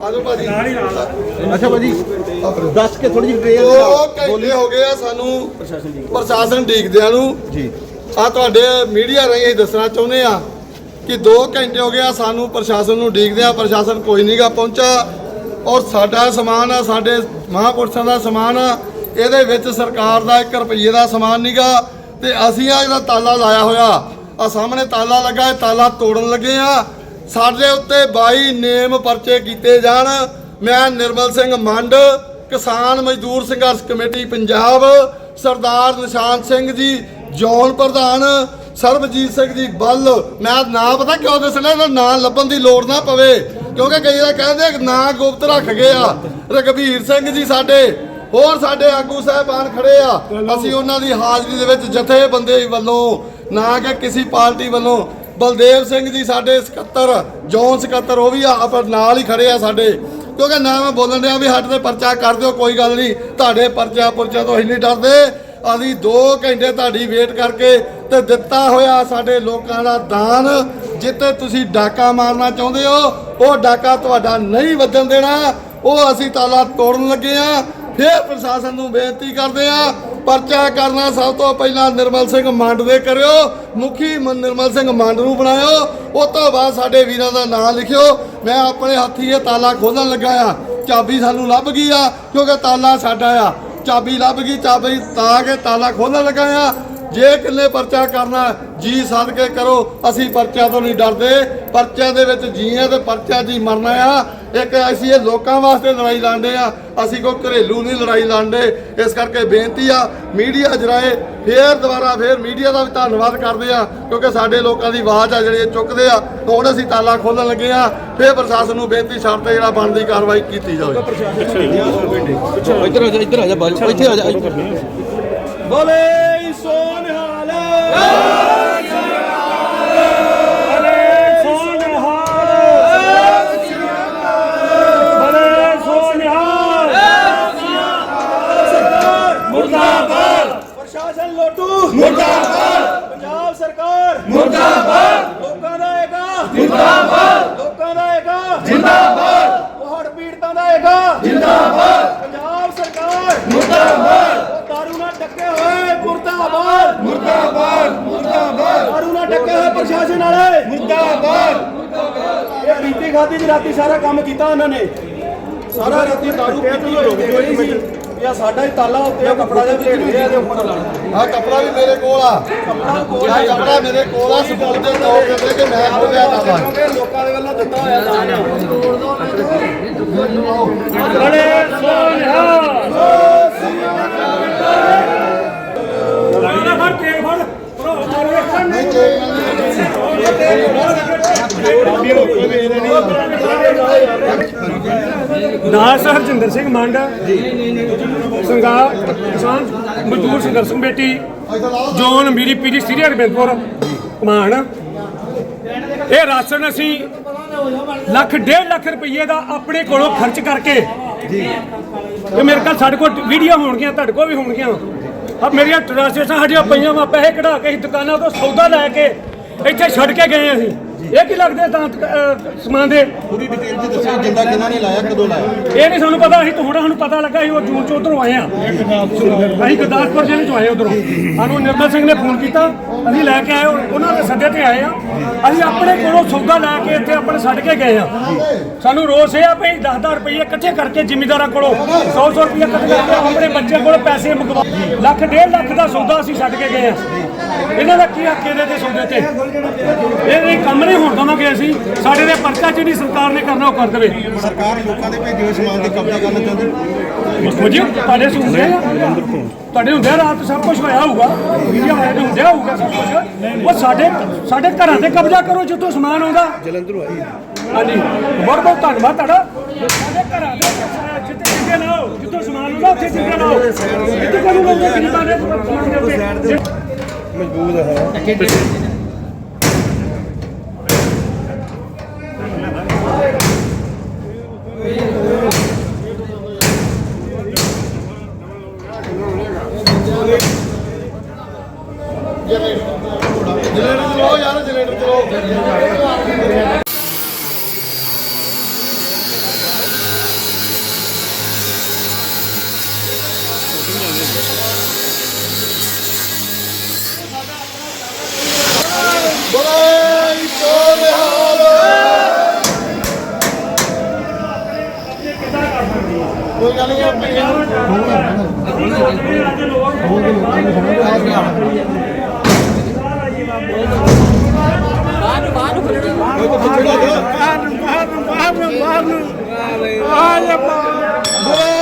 ਆਜੋ ਭਾਜੀ। ਅੱਛਾ ਭਾਜੀ ਦੱਸ ਕੇ ਥੋੜੀ ਜਿਹੀ ਦੋ ਡਿਟੇਲ ਘੰਟੇ ਹੋ ਗਏ ਆ ਸਾਨੂੰ ਪ੍ਰਸ਼ਾਸਨ ਡੀਕਦਿਆਂ ਨੂੰ। ਜੀ। ਆ ਤੁਹਾਡੇ ਮੀਡੀਆ ਰਾਹੀਂ ਅਸੀਂ ਦੱਸਣਾ ਚਾਹੁੰਦੇ ਆ ਕਿ 2 ਘੰਟੇ ਹੋ ਗਏ ਆ ਸਾਨੂੰ ਪ੍ਰਸ਼ਾਸਨ ਨੂੰ ਡੀਕਦੇ ਆ ਪ੍ਰਸ਼ਾਸਨ ਕੋਈ ਨਹੀਂਗਾ ਪਹੁੰਚਾ। ਔਰ ਸਾਡਾ ਸਮਾਨ ਆ ਸਾਡੇ ਮਹਾਂਪੁਰਸ਼ਾਂ ਦਾ ਸਮਾਨ ਆ ਇਹਦੇ ਵਿੱਚ ਸਰਕਾਰ ਦਾ 1 ਰੁਪਈਏ ਦਾ ਸਮਾਨ ਨਹੀਂਗਾ ਤੇ ਅਸੀਂ ਆ ਜਿਹੜਾ ਤਾਲਾ ਲਾਇਆ ਹੋਇਆ ਆ ਸਾਹਮਣੇ ਤਾਲਾ ਲੱਗਾ ਇਹ ਤਾਲਾ ਤੋੜਨ ਲੱਗੇ ਆ। ਸਾਡੇ ਉੱਤੇ 22 ਨੇਮ ਪਰਚੇ ਕੀਤੇ ਜਾਣ। ਮੈਂ ਨਿਰਮਲ ਸਿੰਘ ਮੰਡ, ਕਿਸਾਨ ਮਜ਼ਦੂਰ ਸੰਘਰਸ਼ ਕਮੇਟੀ ਪੰਜਾਬ, ਸਰਦਾਰ ਨਿਸ਼ਾਨ ਸਿੰਘ ਜੀ ਜੌਨ ਪ੍ਰਧਾਨ, ਸਰਬਜੀਤ ਸਿੰਘ ਜੀ ਬੱਲ। ਮੈਂ ਨਾਂ ਪਤਾ ਕਿਉਂ ਦੱਸਣਾ ਇਹਦਾ ਨਾਂ ਲੱਭਣ ਦੀ ਲੋੜ ਨਾ ਪਵੇ, ਕਿਉਂਕਿ ਕਈ ਵਾਰ ਕਹਿੰਦੇ ਨਾਂ ਗੁਪਤ ਰੱਖ ਗਏ ਆ। ਰਗਵੀਰ ਸਿੰਘ ਜੀ ਸਾਡੇ, ਹੋਰ ਸਾਡੇ ਆਗੂ ਸਾਹਿਬਾਨ ਖੜੇ ਆ। ਅਸੀਂ ਉਹਨਾਂ ਦੀ ਹਾਜ਼ਰੀ ਦੇ ਵਿੱਚ ਜਥੇਬੰਦੀ ਵੱਲੋਂ, ਨਾ ਕਿ ਕਿਸੇ ਪਾਰਟੀ ਵੱਲੋਂ ਬਲਦੇਵ ਸਿੰਘ ਜੀ ਸਾਡੇ ਸਕੱਤਰ ਜੌਨ ਸਕੱਤਰ, ਉਹ ਵੀ ਆ ਨਾਲ ਹੀ ਖੜੇ ਆ ਸਾਡੇ। ਕਿਉਂਕਿ ਨਾ ਮੈਂ ਬੋਲਣ ਡਿਆ ਵੀ ਸਾਡੇ ਤੇ ਪਰਚਾ ਕਰ ਦਿਓ, ਕੋਈ ਗੱਲ ਨਹੀਂ। ਤੁਹਾਡੇ ਪਰਚਾ ਪੁਰਚਾ ਤੋਂ ਅਸੀਂ ਨਹੀਂ ਡਰਦੇ ਅਸੀਂ 2 ਘੰਟੇ ਤੁਹਾਡੀ ਵੇਟ ਕਰਕੇ ਤੇ ਦਿੱਤਾ ਹੋਇਆ ਸਾਡੇ ਲੋਕਾਂ ਦਾ ਦਾਨ। ਜਿੱਤੇ ਤੁਸੀਂ ਡਾਕਾ ਮਾਰਨਾ ਚਾਹੁੰਦੇ ਹੋ, ਉਹ ਡਾਕਾ ਤੁਹਾਡਾ ਨਹੀਂ ਵੱਜਣ ਦੇਣਾ। ਉਹ ਅਸੀਂ ਤਾਲਾ ਤੋੜਨ ਲੱਗੇ ਆ। ਫਿਰ ਪ੍ਰਸ਼ਾਸਨ ਨੂੰ ਬੇਨਤੀ ਕਰਦੇ ਆ ਪਰਚਾ ਕਰਨਾ ਸਭ ਤੋਂ ਪਹਿਲਾਂ ਨਿਰਮਲ ਸਿੰਘ ਮੰਡ ਦੇ ਕਰਿਓ। ਮੁਖੀ ਨਿਰਮਲ ਸਿੰਘ ਮੰਡ ਨੂੰ ਬਣਾਇਓ ਉਸ ਤੋਂ ਬਾਅਦ ਸਾਡੇ ਵੀਰਾਂ ਦਾ ਨਾਮ ਲਿਖਿਓ। ਮੈਂ ਆਪਣੇ ਹੱਥੀ ਇਹ ਤਾਲਾ ਖੋਲਣ ਲੱਗਾ ਆ। ਚਾਬੀ ਸਾਨੂੰ ਲੱਭ ਗਈ ਆ, ਕਿਉਂਕਿ ਤਾਲਾ ਸਾਡਾ ਆ। ਚਾਬੀ ਲੱਭ ਗਈ, ਚਾਬੀ ਤਾਂ ਕਿ ਤਾਲਾ ਖੋਲਣ ਲੱਗਾ ਆ। ਜੇ ਕਿੰਨੇ ਪਰਚਾ ਕਰਨਾ ਜੀ ਸੱਦ ਕੇ ਕਰੋ ਅਸੀਂ ਪਰਚਾ ਤੋਂ ਨਹੀਂ ਡਰਦੇ। ਪਰਚਿਆਂ ਦੇ ਵਿੱਚ ਜੀਆਂ ਤੇ ਪਰਚਾ ਜੀ ਮਰਨਾ ਆ। ਇੱਕ ਅਸੀਂ ਇਹ ਲੋਕਾਂ ਵਾਸਤੇ ਲੜਾਈ ਲੜਦੇ ਆ ਅਸੀਂ ਕੋਈ ਘਰੇਲੂ ਨਹੀਂ ਲੜਾਈ ਲੜਦੇ। ਇਸ ਕਰਕੇ ਬੇਨਤੀ ਆ ਮੀਡੀਆ ਜਰਾਏ ਫੇਰ ਦੁਬਾਰਾ ਫੇਰ ਮੀਡੀਆ ਦਾ ਵੀ ਧੰਨਵਾਦ ਕਰਦੇ ਆ ਕਿਉਂਕਿ ਸਾਡੇ ਲੋਕਾਂ ਦੀ ਆਵਾਜ਼ ਆ ਜਿਹੜੀ ਚੁੱਕਦੇ ਆ। ਹੁਣ ਅਸੀਂ ਤਾਲਾ ਖੋਲਣ ਲੱਗੇ ਆ ਫੇਰ ਪ੍ਰਸ਼ਾਸਨ ਨੂੰ ਬੇਨਤੀ ਸ਼ਰਤ ਤੇ ਜਿਹੜਾ ਬਣਦੀ ਕਾਰਵਾਈ ਕੀਤੀ ਜਾਵੇ। ਇੱਧਰ ਆ ਜਾ ਇੱਧਰ ਆ ਜਾ ਬਾਜੂ ਇੱਥੇ ਆ ਜਾ ਬੋਲੇ ਸੋਨਹਾਲ ਬੋਲੇ ਸੋਨਹਾਲ ਬੋਲੇ ਸੋਨਹਾਲ ਮੁਰਦਾਬਾਦ ਪ੍ਰਸ਼ਾਸਨ ਲੋਟੂ ਮੁਰਦਾਬਾਦ ਪੰਜਾਬ ਸਰਕਾਰ ਮੁਰਦਾਬਾਦ ਲੋਕਾਂ ਦਾ ਏਕਾ ਜਿੰਦਾਬਾਦ ਲੋਕਾਂ ਦਾ ਏਕਾ ਜਿੰਦਾਬਾਦ। ਪਹਾੜ ਪੀੜਤਾਂ ਦਾ ਏਕਾ ਜਿੰਦਾਬਾਦ। ਪੰਜਾਬ ਸਰਕਾਰ। ਮੁਰਦਾਬਾਦ। ਦਾਰੂ ਨਾਲ ਟੱਕੇ ਹੋਏ ਮੁਰਦਾਬਾਦ। ਮੁਰਦਾਬਾਦ। ਮੁਰਦਾਬਾਦ। ਦਾਰੂ ਨਾਲ ਟੱਕੇ ਹੋਏ ਪ੍ਰਸ਼ਾਸਨ ਵਾਲੇ। ਮੁਰਦਾਬਾਦ। ਇਹ ਪੀਤੀ ਖਾਦੀ ਦੀ ਰਾਤੀ ਸਾਰਾ ਕੰਮ ਕੀਤਾ ਉਹਨਾਂ ਨੇ। ਸਾਰਾ ਰਾਤੀ ਦਾਰੂ ਪੀਤੀ ਹੋਈ ਸੀ। ਇਹ ਸਾਡਾ ਹੀ ਤਾਲਾ ਉੱਤੇ ਆ ਕੱਪੜਾ ਜਿਹਾ ਭੇੜ ਲਿਆ ਇਹਦੇ ਉੱਪਰ ਆ ਕਪੜਾ ਵੀ ਮੇਰੇ ਕੋਲ ਆ। ਆ। ਕਪੜਾ ਮੇਰੇ ਕੋਲ ਆ ਸਬੂਤ ਦੇ ਤੌਰ ਤੇ ਕਿ ਮੈਂ ਖੋਲਿਆ ਤਾਲਾ ਲੋਕਾਂ ਦੇ ਵੱਲੋਂ ਦਿੱਤਾ ਹੋਇਆ ਦਾਨ ਆ। ਬੜੇ ਸੋਨਿਆ ਦਾਸ ਹਰਜਿੰਦਰ ਸਿੰਘ ਮੰਡ, ਸੰਗਾ ਕਿਸਾਨ ਮਜ਼ਦੂਰ ਸੰਘਰਸ਼ ਕਮੇਟੀ, ਜੋਨ ਮੀਰੀ ਪੀਰੀ ਸ੍ਰੀ ਹਰਬਿੰਦਪੁਰ ਕਮਾਨ ਇਹ ਰਾਸ਼ਨ ਅਸੀਂ ਲੱਖ ਡੇਢ ਲੱਖ ਰੁਪਏ ਦਾ ਆਪਣੇ ਕੋਲੋਂ ਖਰਚ ਕਰਕੇ ਜੀ ਇਹ ਮੇਰੇ ਕੋਲ ਸਾਡੇ ਕੋਲ ਵੀਡੀਓ ਹੋਣਗੀਆਂ, ਤੁਹਾਡੇ ਕੋਲ ਵੀ ਹੋਣਗੀਆਂ। ਆ ਮੇਰੀਆਂ ਟ੍ਰਾਂਸਲੇਸ਼ਨ ਸਾਡੀਆਂ ਪਈਆਂ ਵਾ, ਪੈਸੇ ਕਢਾ ਕੇ ਦੁਕਾਨਾਂ ਤੋਂ ਸੌਦਾ ਲੈ ਕੇ ਇੱਥੇ ਛੱਡ ਕੇ ਗਏ ਅਸੀਂ। ਇਹ ਕੀ ਲੱਗਦੇ ਤਾਂ ਸਮਾਨ ਦੇ? ਪੂਰੀ ਡਿਟੇਲ ਜੀ ਦੱਸੋ ਜਿੰਦਾ ਕਿਹਨਾਂ ਨੇ ਲਾਇਆ ਕਦੋਂ ਲਾਇਆ? ਇਹ ਨਹੀਂ ਸਾਨੂੰ ਪਤਾ ਅਸੀਂ ਹੁਣ ਸਾਨੂੰ ਪਤਾ ਲੱਗਾ ਸੀ ਉਹ ਜੂਨ ਚ ਉਧਰੋਂ ਆਏ ਆ। ਅਸੀਂ ਗੁਰਦਾਸਪੁਰ ਜ਼ਿਲ੍ਹੇ ਚੋਂ ਆਏ ਉਧਰੋਂ। ਸਾਨੂੰ ਨਿਰਮਲ ਸਿੰਘ ਨੇ ਫੋਨ ਕੀਤਾ ਅਸੀਂ ਲੈ ਕੇ ਆਏ ਉਹਨਾਂ ਦੇ ਸੱਦੇ ਤੇ ਆਏ ਆ। ਅਸੀਂ ਆਪਣੇ ਕੋਲੋਂ ਸੌਦਾ ਲੈ ਕੇ ਇੱਥੇ ਆਪਣੇ ਛੱਡ ਕੇ ਗਏ ਆ। ਸਾਨੂੰ ਰੋਸ ਇਹ ਆ ਵੀ 10-10 ਰੁਪਏ ਇਕੱਠੇ ਕਰਕੇ ਜ਼ਿਮੀਂਦਾਰਾਂ ਕੋਲੋਂ 100-100 ਰੁਪਏ ਇਕੱਠੇ ਕਰਕੇ ਆਪਣੇ ਬੱਚੇ ਕੋਲ ਪੈਸੇ ਮੰਗਵਾ ਲੱਖ ਡੇਢ ਲੱਖ ਦਾ ਸੌਦਾ ਅਸੀਂ ਛੱਡ ਕੇ ਗਏ ਆ। ਇਹਨਾਂ ਦਾ ਕੀ ਹੱਕ ਇਹਦੇ ਤੇ ਸੌਦੇ ਤੇ? ਇਹ ਇਹ ਕੰਮ ਨਹੀਂ ਹੋਣ ਦਵਾਂਗੇ ਅਸੀਂ। ਸਾਡੇ ਦੇ ਪਰਚਾ ਜਿਹੜੀ ਸਰਕਾਰ ਨੇ ਕਰਨਾ ਉਹ ਕਰ ਦੇਵੇ। ਸਰਕਾਰ ਲੋਕਾਂ ਦੇ ਭੇਜੇ ਹੋਏ ਸਮਾਨ ਤੇ ਕਬਜ਼ਾ ਕਰਨਾ ਚਾਹੁੰਦੀ ਮੁਝੇ ਤੁਹਾਡੇ ਸੇ ਹੁੰਦੇ ਆ? ਤੁਹਾਡੇ ਹੁੰਦੇ ਆ ਰਾਤ ਸਭ ਕੁਝ ਹੋਇਆ ਹੋਊਗਾ। ਵੀਡੀਓ ਹੋਇਆ ਤੇ ਹੁੰਦੇ ਹੋਊਗਾ ਸਭ ਕੁਝ ਉਹ ਸਾਡੇ ਸਾਡੇ ਘਰਾਂ ਤੇ ਕਬਜ਼ਾ ਕਰੋ ਜਿੱਥੋਂ ਸਮਾਨ ਆਉਂਦਾ। ਜਲੰਧਰ ਆਈ ਹਾਂਜੀ। ਬਹੁਤ ਬਹੁਤ ਧੰਨਵਾਦ ਤੁਹਾਡਾ। ਸਾਡੇ ਘਰਾਂ ਦੇ ਜਿੱਥੇ ਜਿੱਥੇ ਨਾ ਹੋ ਜਿੱਥੋਂ ਸਮਾਨ ਆਉਂਦਾ ਉੱਥੇ ਜਿੱਥੇ ਨਾ ਹੋ ਜਿੱਥੇ ਕਰੂ ਲੋਕ ਗਰੀਬਾਂ ਦੇ ਸਮਾਨ ਦੇ ਉੱਤੇ। ਮਜ਼ਬੂਤ ਹੈ। ਜਨਰੇਟਰ ਕੋਈ ਗੱਲ ਨਹੀਂ ਬੋਲੇ